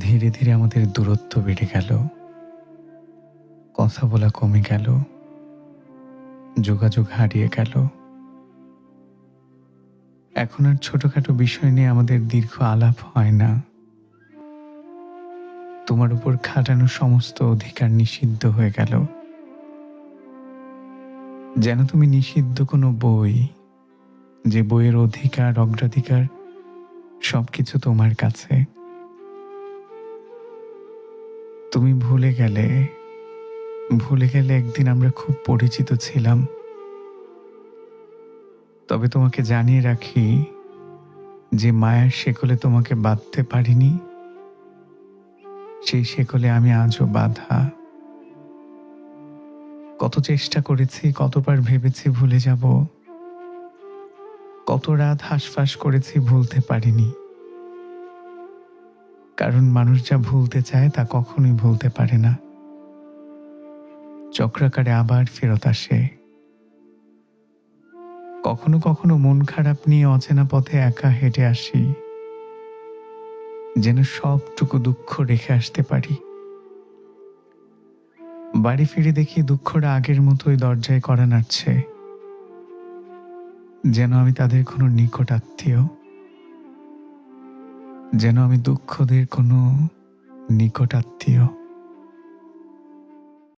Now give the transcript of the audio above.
ধীরে ধীরে আমাদের দূরত্ব বেড়ে গেল। কথা বলা কমে গেল। যোগাযোগ হারিয়ে গেল। এখন আর ছোটখাটো বিষয় নিয়ে আমাদের দীর্ঘ আলাপ হয় না। তোমার উপর খাটানো সমস্ত অধিকার নিষিদ্ধ হয়ে গেল। যেন তুমি নিষিদ্ধ কোনো বই, যে বইয়ের অধিকার, অগ্রাধিকার, সবকিছু তোমার কাছে। তুমি ভুলে গেলে ভুলে গেলে একদিন আমরা খুব পরিচিত ছিলাম। তবে তোমাকে জানিয়ে রাখি যে মায়ের শেকলে তোমাকে বাঁধতে পারিনি। সেই শেকলে আমি আজও বাধা। কত চেষ্টা করেছি, কতবার ভেবেছি ভুলে যাব। কত রাত হাসফাস করেছি ভুলতে পারিনি। কারণ মানুষ যা ভুলতে চায় তা কখনোই ভুলতে পারে না। চক্রাকারে আবার ফেরত আসে। কখনো কখনো মন খারাপ নিয়ে অচেনা পথে একা হেঁটে আসি। যেন সবটুকু দুঃখ রেখে আসতে পারি। বাড়ি ফিরে দেখি দুঃখটা আগের মতোই দরজায় করা নাড়ছে। যেন আমি তাদের কোনো নিকট আত্মীয়। যেন আমি দুঃখদের কোনো নিকট আত্মীয়।